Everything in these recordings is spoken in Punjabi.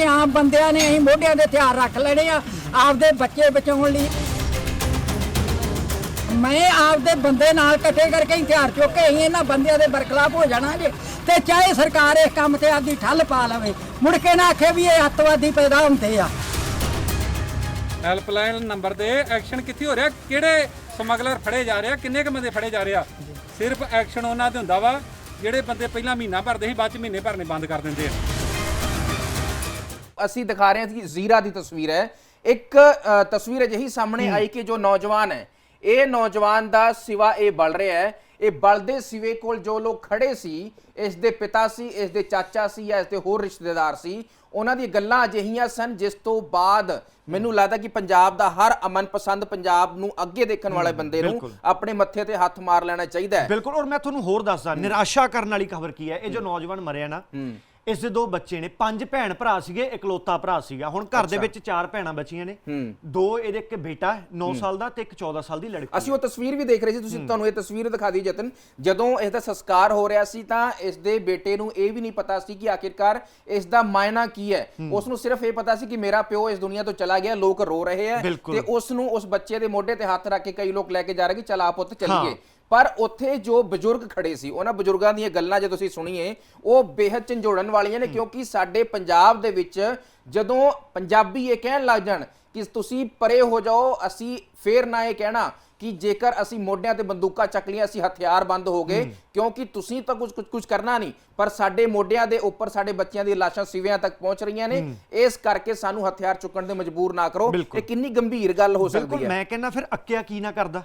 ਕਿ ਆਮ ਬੰਦਿਆਂ ਨੇ ਅਸੀਂ ਮੋਢਿਆਂ ਦੇ ਹਥਿਆਰ ਰੱਖ ਲੈਣੇ ਆ, ਆਪਦੇ ਬੱਚੇ ਬਚਾਉਣ ਲਈ। ਮੈਂ ਆਪਦੇ ਬੰਦੇ ਨਾਲ ਇਕੱਠੇ ਕਰਕੇ ਹਥਿਆਰ ਚੁੱਕ ਕੇ ਅਸੀਂ ਇਹਨਾਂ ਬੰਦਿਆਂ ਦੇ ਬਰਖਲਾਫ ਹੋ ਜਾਣਾ ਜੇ ਤੇ ਚਾਹੇ ਸਰਕਾਰ ਇਸ ਕੰਮ ਤੇ ਆਪਦੀ ਠੱਲ ਪਾ ਲਵੇ, ਮੁੜ ਕੇ ਨਾ ਆਖੇ ਵੀ ਇਹ ਅੱਤਵਾਦੀ ਪੈਦਾ ਹੁੰਦੇ ਆ। ਹੈਲਪਲਾਈਨ ਨੰਬਰ ਦੇ ਐਕਸ਼ਨ ਕਿੱਥੇ ਹੋ ਰਿਹਾ? ਕਿਹੜੇ ਸਮਗਲਰ ਫੜੇ ਜਾ ਰਹੇ ਆ? ਕਿੰਨੇ ਕੁ ਬੰਦੇ ਫੜੇ ਜਾ ਰਹੇ ਆ? ਸਿਰਫ ਐਕਸ਼ਨ ਉਹਨਾਂ ਤੇ ਹੁੰਦਾ ਵਾ, ਜਿਹੜੇ ਬੰਦੇ ਪਹਿਲਾਂ ਮਹੀਨਾ ਭਰਦੇ ਸੀ, ਬਾਅਦ ਚ ਮਹੀਨੇ ਭਰਨੇ ਬੰਦ ਕਰ ਦਿੰਦੇ ਆ। ਅਸੀਂ ਦਿਖਾ ਰਹੇ ਹਾਂ ਕਿ ਜ਼ੀਰਾ ਦੀ ਤਸਵੀਰ ਹੈ। ਇੱਕ ਤਸਵੀਰ ਅਜਿਹੀ ਸਾਹਮਣੇ ਆਈ ਕਿ ਜੋ ਨੌਜਵਾਨ ਹੈ ਇਹ ਨੌਜਵਾਨ ਦਾ ਸਿਵਾ ਇਹ ਬਲ ਰਿਹਾ ਹੈ। ਇਹ ਬਲਦੇ ਸਿਵੇ ਕੋਲ ਜੋ ਲੋਕ ਖੜੇ ਸੀ ਇਸ ਦੇ ਪਿਤਾ ਸੀ ਇਸ ਦੇ ਚਾਚਾ ਸੀ ਜਾਂ ਇਸ ਦੇ ਹੋਰ ਰਿਸ਼ਤੇਦਾਰ ਸੀ ਉਹਨਾਂ ਦੀ ਗੱਲਾਂ ਅਜਿਹੀਆਂ ਸਨ ਜਿਸ ਤੋਂ ਬਾਅਦ ਮੈਨੂੰ ਲੱਗਦਾ ਕਿ ਪੰਜਾਬ ਦਾ ਹਰ ਅਮਨ ਪਸੰਦ ਪੰਜਾਬ ਨੂੰ ਅੱਗੇ ਦੇਖਣ ਵਾਲੇ ਬੰਦੇ ਨੂੰ। ਆਪਣੇ ਮੱਥੇ ਤੇ ਹੱਥ ਮਾਰ ਲੈਣਾ ਚਾਹੀਦਾ ਹੈ। ਬਿਲਕੁਲ ਔਰ ਮੈਂ ਤੁਹਾਨੂੰ ਹੋਰ ਦੱਸਦਾ ਨਿਰਾਸ਼ਾ ਕਰਨ ਵਾਲੀ ਖਬਰ ਕੀ ਹੈ? ਇਹ ਜੋ ਨੌਜਵਾਨ ਮਰਿਆ ਨਾ ਇਸ ਦੇ ਦੋ ਬੱਚੇ ਨੇ। ਪੰਜ ਭੈਣ ਭਰਾ ਸੀਗੇ ਇਕਲੌਤਾ ਭਰਾ ਸੀਗਾ। ਹੁਣ ਘਰ ਦੇ ਵਿੱਚ ਚਾਰ ਭੈਣਾਂ ਬਚੀਆਂ ਨੇ। ਦੋ ਇਹਦੇ ਇੱਕ ਬੇਟਾ 9 ਸਾਲ ਦਾ ਤੇ ਇੱਕ 14 ਸਾਲ ਦੀ ਲੜਕੀ ਅਸੀਂ ਉਹ ਤਸਵੀਰ ਵੀ ਦੇਖ ਰਹੇ ਸੀ ਤੁਸੀਂ ਤੁਹਾਨੂੰ ਇਹ ਤਸਵੀਰ ਦਿਖਾ ਦੀ ਜਤਨ। ਜਦੋਂ ਇਸ ਦਾ ਸੰਸਕਾਰ ਹੋ ਰਿਹਾ ਸੀ ਤਾਂ ਇਸ ਦੇ ਬੇਟੇ ਨੂੰ ਇਹ ਵੀ ਨਹੀਂ ਪਤਾ ਸੀ ਕਿ ਆਖਿਰਕਾਰ ਇਸ ਦਾ ਮਾਇਨਾ ਕੀ ਹੈ। ਉਸ ਨੂੰ ਸਿਰਫ ਇਹ ਪਤਾ ਸੀ ਕਿ ਮੇਰਾ ਪਿਓ ਇਸ ਦੁਨੀਆ ਤੋਂ ਚਲਾ ਗਿਆ ਲੋਕ ਰੋ ਰਹੇ ਹੈ। ਤੇ ਉਸ ਨੂੰ ਉਸ ਬੱਚੇ ਦੇ ਮੋਢੇ ਤੇ ਹੱਥ ਰੱਖ ਕੇ ਕਈ ਲੋਕ ਲੈ ਕੇ ਜਾ ਰਹੇ ਕਿ ਚਲ ਆ ਪੁੱਤ ਚੱਲੀਏ। ਪਰ ਉੱਥੇ ਜੋ ਬਜ਼ੁਰਗ ਖੜੇ ਸੀ, ਉਹਨਾਂ ਬਜ਼ੁਰਗਾਂ ਦੀਆਂ ਗੱਲਾਂ ਜੇ ਤੁਸੀਂ ਸੁਣੀਏ, ਉਹ ਬੇਹੱਦ ਝੰਜੋੜਨ ਵਾਲੀਆਂ ਨੇ, ਕਿਉਂਕਿ ਸਾਡੇ ਪੰਜਾਬ ਦੇ ਵਿੱਚ ਜਦੋਂ ਪੰਜਾਬੀ ਇਹ ਕਹਿਣ ਲੱਗ ਜਾਣ ਕਿ ਤੁਸੀਂ ਪਰੇ ਹੋ ਜਾਓ, ਅਸੀਂ ਫੇਰ ਨਾ ਇਹ ਕਹਿਣਾ ਕਿ ਜੇਕਰ ਅਸੀਂ ਮੋਢਿਆਂ ਤੇ ਬੰਦੂਕਾਂ ਚੱਕ ਲਈਆਂ ਅਸੀਂ ਹਥਿਆਰਬੰਦ ਹੋ ਗਏ ਕਿਉਂਕਿ ਤੁਸੀਂ ਤਾਂ ਕੁਝ ਕੁਝ ਕਰਨਾ ਨਹੀਂ ਪਰ ਸਾਡੇ ਮੋਢਿਆਂ ਦੇ ਉੱਪਰ ਸਾਡੇ ਬੱਚਿਆਂ ਦੀ ਲਾਸ਼ਾਂ ਸਿਵਿਆਂ ਤੱਕ ਪਹੁੰਚ ਰਹੀਆਂ ਨੇ ਇਸ ਕਰਕੇ ਸਾਨੂੰ ਹਥਿਆਰ ਚੁੱਕਣ ਦੇ ਮਜਬੂਰ ਨਾ ਕਰੋ ਇਹ ਕਿੰਨੀ ਗੰਭੀਰ ਗੱਲ ਹੋ ਬਿਲਕੁਲ ਸਕਦੀ ਹੈ। ਮੈਂ ਕਹਿੰਦਾ ਫਿਰ ਅੱਕਿਆ ਕੀ ਨਾ ਕਰਦਾ।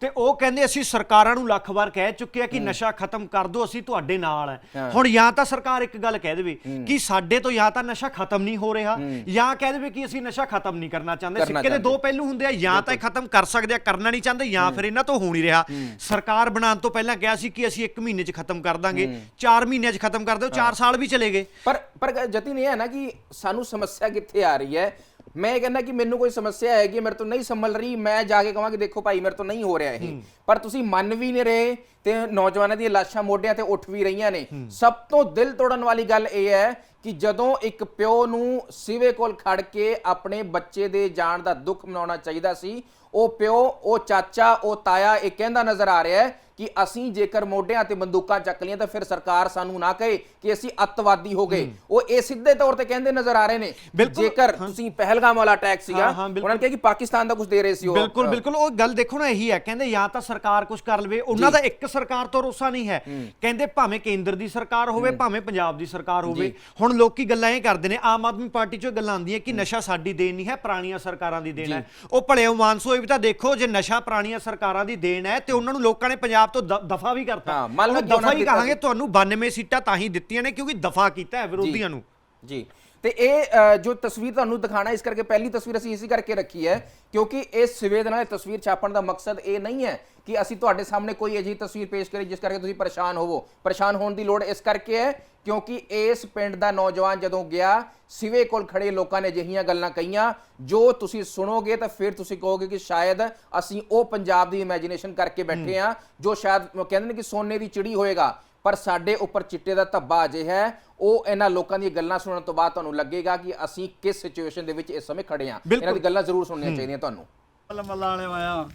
ਤੇ ਉਹ ਕਹਿੰਦੇ ਅਸੀਂ ਸਰਕਾਰਾਂ ਨੂੰ ਲੱਖ ਵਾਰ ਕਹਿ ਚੁੱਕੇ ਆ ਕਿ ਨਸ਼ਾ ਖਤਮ ਕਰ ਦਿਓ ਅਸੀਂ ਤੁਹਾਡੇ ਨਾਲ ਹੈ। ਹੁਣ ਜਾਂ ਤਾਂ ਸਰਕਾਰ ਇੱਕ ਗੱਲ ਕਹਿ ਦੇਵੇ ਕਿ ਸਾਡੇ ਤੋਂ ਜਾਂ ਤਾਂ ਨਸ਼ਾ ਖਤਮ ਨਹੀਂ ਹੋ ਰਿਹਾ ਜਾਂ ਕਹਿ ਦੇਵੇ ਕਿ ਅਸੀਂ ਨਸ਼ਾ ਖਤਮ ਨਹੀਂ ਕਰਨਾ ਚਾਹੁੰਦੇ। ਸਿੱਕੇ ਦੇ। ਦੋ ਪਹਿਲੂ ਹੁੰਦੇ ਆ ਜਾਂ ਤਾਂ ਇਹ ਖਤਮ ਕਰ ਸਕਦੇ ਆ ਕਰਨਾ ਨਹੀਂ ਚਾਹੁੰਦੇ। ਜਾਂ ਫਿਰ ਇਹਨਾਂ ਤੋਂ ਹੋ ਨਹੀਂ ਰਿਹਾ। ਸਰਕਾਰ ਬਣਾਉਣ ਤੋਂ ਪਹਿਲਾਂ ਕਿਹਾ ਸੀ ਕਿ ਅਸੀਂ 1 ਮਹੀਨੇ 'ਚ ਖਤਮ ਕਰ ਦਾਂਗੇ। 4 ਮਹੀਨਿਆਂ 'ਚ ਖਤਮ ਕਰ ਦਿਓ 4 ਸਾਲ ਵੀ ਚਲੇ ਗਏ। ਪਰ ਪਰ ਜਤਿਨ ਇਹ ਹੈ ਨਾ ਕਿ ਸਾਨੂੰ ਸਮੱਸਿਆ ਕਿੱਥੇ ਆ ਰਹੀ ਹੈ? ਮੈਂ ਇਹ ਕਹਿੰਦਾ ਕਿ ਮੈਨੂੰ ਕੋਈ ਸਮੱਸਿਆ ਹੈਗੀ ਮੇਰੇ ਤੋਂ ਨਹੀਂ ਸੰਭਲ ਰਹੀ ਮੈਂ ਜਾ ਕੇ ਕਹਾਂ ਕਿ ਦੇਖੋ ਭਾਈ ਮੇਰੇ ਤੋਂ ਨਹੀਂ ਹੋ ਰਿਹਾ ਇਹ। ਪਰ ਤੁਸੀਂ ਮੰਨ ਵੀ ਨਹੀਂ ਰਹੇ ਤੇ ਨੌਜਵਾਨਾਂ ਦੀਆਂ ਲਾਸ਼ਾਂ ਮੋਢਿਆਂ ਤੇ ਉੱਠ ਵੀ ਰਹੀਆਂ ਨੇ। ਸਭ ਤੋਂ ਦਿਲ ਤੋੜਨ ਵਾਲੀ ਗੱਲ ਇਹ ਹੈ ਕਿ ਜਦੋਂ ਇੱਕ ਪਿਓ ਨੂੰ ਸਿਵੇ ਕੋਲ ਖੜ ਕੇ ਆਪਣੇ ਬੱਚੇ ਦੇ ਜਾਣ ਦਾ ਦੁੱਖ ਮਨਾਉਣਾ ਚਾਹੀਦਾ ਸੀ ਉਹ ਪਿਓ ਉਹ ਚਾਚਾ ਉਹ ਤਾਇਆ ਇਹ ਕਹਿੰਦਾ ਨਜ਼ਰ ਆ ਰਿਹਾ ਹੈ ਕਿ ਅਸੀਂ ਜੇਕਰ ਮੋਢਿਆਂ ਤੇ ਬੰਦੂਕਾਂ ਚੱਕ ਲਈਆਂ ਤਾਂ ਫਿਰ ਸਰਕਾਰ ਸਾਨੂੰ ਨਾ ਕਹੇ ਕਿ ਅਸੀਂ ਅੱਤਵਾਦੀ ਹੋ ਗਏ। ਉਹ ਇਹ ਸਿੱਧੇ ਤੌਰ ਤੇ ਕਹਿੰਦੇ ਨਜ਼ਰ ਆ ਰਹੇ ਨੇ। ਜੇਕਰ ਤੁਸੀਂ ਪਹਿਲਗਾਮ ਵਾਲਾ ਅਟੈਕ ਸੀਗਾ। ਉਹਨਾਂ ਨੇ ਕਿਹਾ ਕਿ ਪਾਕਿਸਤਾਨ ਦਾ ਕੁਝ ਦੇ ਰਹੇ ਸੀ ਉਹ। ਬਿਲਕੁਲ ਬਿਲਕੁਲ। ਉਹ ਗੱਲ ਦੇਖੋ ਨਾ ਇਹੀ ਹੈ। ਕਹਿੰਦੇ ਜਾਂ ਤਾਂ ਸਰਕਾਰ ਕੁਝ ਕਰ ਲਵੇ। ਉਹਨਾਂ ਦਾ ਇੱਕ ਸਰਕਾਰ ਤੋਂ ਰੋਸਾ ਨਹੀਂ ਹੈ। ਕਹਿੰਦੇ ਭਾਵੇਂ ਕੇਂਦਰ ਦੀ ਸਰਕਾਰ ਹੋਵੇ ਭਾਵੇਂ ਪੰਜਾਬ ਦੀ ਸਰਕਾਰ ਹੋਵੇ। ਹੁਣ ਲੋਕੀ ਗੱਲਾਂ ਇਹ ਕਰਦੇ ਨੇ ਆਮ ਆਦਮੀ ਪਾਰਟੀ ਚੋਂ ਗੱਲਾਂ ਆਉਂਦੀਆਂ ਕਿ ਨਸ਼ਾ ਸਾਡੀ ਦੇਣ ਨਹੀਂ ਹੈ ਪੁਰਾਣੀਆਂ ਸਰਕਾਰਾਂ ਦੀ ਦੇਣ ਹੈ। ਉਹ ਭਲਿਓ ਮਾਨਸੋ ਇਹ ਵੀ ਤਾਂ ਦੇਖੋ ਜੇ ਨਸ਼ਾ ਪੁਰਾਣੀਆਂ ਸਰਕਾਰਾਂ ਦੀ ਦੇਣ ਹੈ ਤੇ ਉਹਨਾਂ ਨੂੰ ਲੋਕਾਂ ਨੇ ਪੰਜਾਬ ਤੋਂ ਦ- ਦਫਾ ਵੀ ਕਰਤਾ। ਹਾਂ, ਮੰਨ ਲਓ ਉਹਨੂੰ ਦਫਾ ਹੀ ਕਹਾਂਗੇ। ਤੁਹਾਨੂੰ 92 ਸੀਟਾਂ ਤਾਂ ਹੀ ਦਿੱਤੀਆਂ ਨੇ ਕਿਉਂਕਿ ਦਫਾ ਕੀਤਾ ਹੈ ਵਿਰੋਧੀਆਂ ਨੂੰ। ਜੀ। ਤੇ ਇਹ ਜੋ ਤਸਵੀਰ ਤੁਹਾਨੂੰ ਦਿਖਾਣਾ ਇਸ ਕਰਕੇ ਪਹਿਲੀ ਤਸਵੀਰ ਅਸੀਂ ਇਸੇ ਕਰਕੇ ਰੱਖੀ ਹੈ ਕਿਉਂਕਿ ਇਸ ਸੰਵੇਦਨਾ ਦੀ ਤਸਵੀਰ ਛਾਪਣ ਦਾ ਮਕਸਦ ਇਹ ਨਹੀਂ ਹੈ ਕਿ ਅਸੀਂ ਤੁਹਾਡੇ ਸਾਹਮਣੇ ਕੋਈ ਅਜਿਹੀ ਤਸਵੀਰ ਪੇਸ਼ ਕਰੀਏ ਜਿਸ ਕਰਕੇ ਤੁਸੀਂ ਪਰੇਸ਼ਾਨ ਹੋਵੋ। ਪਰੇਸ਼ਾਨ ਹੋਣ ਦੀ ਲੋੜ ਇਸ ਕਰਕੇ ਹੈ ਕਿਉਂਕਿ ਇਸ ਪਿੰਡ ਦਾ ਨੌਜਵਾਨ ਜਦੋਂ ਗਿਆ ਸਿਵੇ ਕੋਲ ਖੜੇ ਲੋਕਾਂ ਨੇ ਅਜਿਹੀਆਂ ਗੱਲਾਂ ਕਹੀਆਂ ਜੋ ਤੁਸੀਂ ਸੁਣੋਗੇ ਤਾਂ ਫਿਰ ਤੁਸੀਂ ਕਹੋਗੇ ਕਿ ਸ਼ਾਇਦ ਅਸੀਂ ਉਹ ਪੰਜਾਬ ਦੀ ਇਮੇਜਿਨੇਸ਼ਨ ਕਰਕੇ ਬੈਠੇ ਆ ਜੋ ਸ਼ਾਇਦ ਕਹਿੰਦੇ ਨੇ ਕਿ ਸੋਨੇ ਦੀ ਚਿੜੀ ਹੋਏਗਾ। ਪਰ ਸਾਡੇ ਉੱਪਰ ਚਿੱਟੇ ਦਾ ਧੱਬਾ ਅਜੇ ਹੈ। ਉਹ ਇਹਨਾਂ ਲੋਕਾਂ ਦੀਆਂ ਗੱਲਾਂ ਸੁਣਨ ਤੋਂ ਬਾਅਦ ਤੁਹਾਨੂੰ ਲੱਗੇਗਾ ਕਿ ਅਸੀਂ ਕਿਸ ਸਿਚੁਏਸ਼ਨ ਦੇ ਵਿੱਚ ਇਸ ਸਮੇਂ ਖੜੇ ਹਾਂ। ਬਿਲਕੁਲ। ਇਹਨਾਂ ਦੀ ਗੱਲਾਂ ਜ਼ਰੂਰ ਸੁਣਨੀਆਂ ਚਾਹੀਦੀਆਂ ਤੁਹਾਨੂੰ। ਮੱਲਾ ਮੱਲਾ ਵਾਲੇ ਆਇਆ।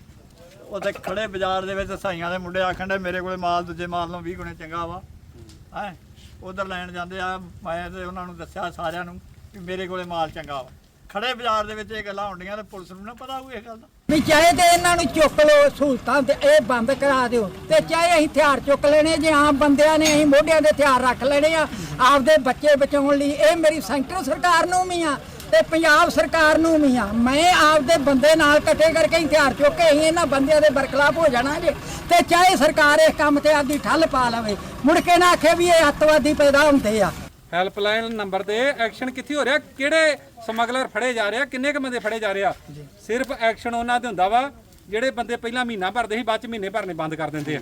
ਉੱਥੇ ਖੜੇ ਬਾਜ਼ਾਰ ਦੇ ਵਿੱਚ ਸਾਈਆਂ ਦੇ ਮੁੰਡੇ ਆਖਣ ਦੇ ਮੇਰੇ ਕੋਲੇ ਮਾਲ ਦੂਜੇ ਮਾਲ ਨਾਲੋਂ 20 ਗੁਣੇ ਚੰਗਾ ਵਾ। ਹੈ? ਉਧਰ ਲੈਣ ਜਾਂਦੇ ਆ। ਮੈਂ ਤੇ ਉਹਨਾਂ ਨੂੰ ਦੱਸਿਆ ਸਾਰਿਆਂ ਨੂੰ ਕਿ ਮੇਰੇ ਕੋਲੇ ਮਾਲ ਚੰਗਾ ਵਾ। ਖੜੇ ਬਾਜ਼ਾਰ ਦੇ ਵਿੱਚ ਇਹ ਗੱਲਾਂ ਹੁੰਦੀਆਂ ਤੇ ਪੁਲਿਸ ਨੂੰ ਨਾ ਪਤਾ ਹੋਊ ਇਹ ਗੱਲ ਦਾ। ਵੀ ਚਾਹੇ ਤੇ ਇਹਨਾਂ ਨੂੰ ਚੁੱਕ ਲਓ ਸਹੂਲਤਾਂ ਤੇ ਇਹ ਬੰਦ ਕਰਾ ਦਿਓ ਤੇ ਚਾਹੇ ਅਸੀਂ ਹਥਿਆਰ ਚੁੱਕ ਲੈਣੇ ਜੇ ਆਮ ਬੰਦਿਆਂ ਨੇ ਅਸੀਂ ਮੋਢਿਆਂ ਦੇ ਹਥਿਆਰ ਰੱਖ ਲੈਣੇ ਆ, ਆਪਦੇ ਬੱਚੇ ਬਚਾਉਣ ਲਈ ਇਹ ਮੇਰੀ ਸੈਂਟਰ ਸਰਕਾਰ ਨੂੰ ਵੀ ਆ ਤੇ ਪੰਜਾਬ ਸਰਕਾਰ ਨੂੰ ਵੀ ਆ। ਮੈਂ ਆਪਦੇ ਬੰਦੇ ਨਾਲ ਇਕੱਠੇ ਕਰਕੇ ਹੀ ਹਥਿਆਰ ਚੁੱਕ ਕੇ ਅਸੀਂ ਇਹਨਾਂ ਬੰਦਿਆਂ ਦੇ ਬਰਖਲਾਫ ਹੋ ਜਾਣਾ ਜੇ ਤੇ ਚਾਹੇ ਸਰਕਾਰ ਇਸ ਕੰਮ ਤੇ ਆਪਦੀ ਠੱਲ ਪਾ ਲਵੇ। ਮੁੜ ਕੇ ਨਾ ਆਖੇ ਵੀ ਇਹ ਅੱਤਵਾਦੀ ਪੈਦਾ ਹੁੰਦੇ ਆ। ਹੈਲਪਲਾਈਨ ਨੰਬਰ ਤੇ ਐਕਸ਼ਨ ਕਿੱਥੇ ਹੋ ਰਿਹਾ? ਕਿਹੜੇ ਸਮਗਲਰ ਫੜੇ ਜਾ ਰਹੇ? ਕਿੰਨੇ ਕੁ ਬੰਦੇ ਫੜੇ ਜਾ ਰਹੇ ਸਿਰਫ ਐਕਸ਼ਨ ਉਹਨਾਂ ਤੇ ਹੁੰਦਾ ਵਾ ਜਿਹੜੇ ਬੰਦੇ ਪਹਿਲਾਂ ਮਹੀਨਾ ਭਰਦੇ ਸੀ ਬਾਅਦ ਚ ਮਹੀਨੇ ਭਰਨੇ ਬੰਦ ਕਰ ਦਿੰਦੇ ਆ।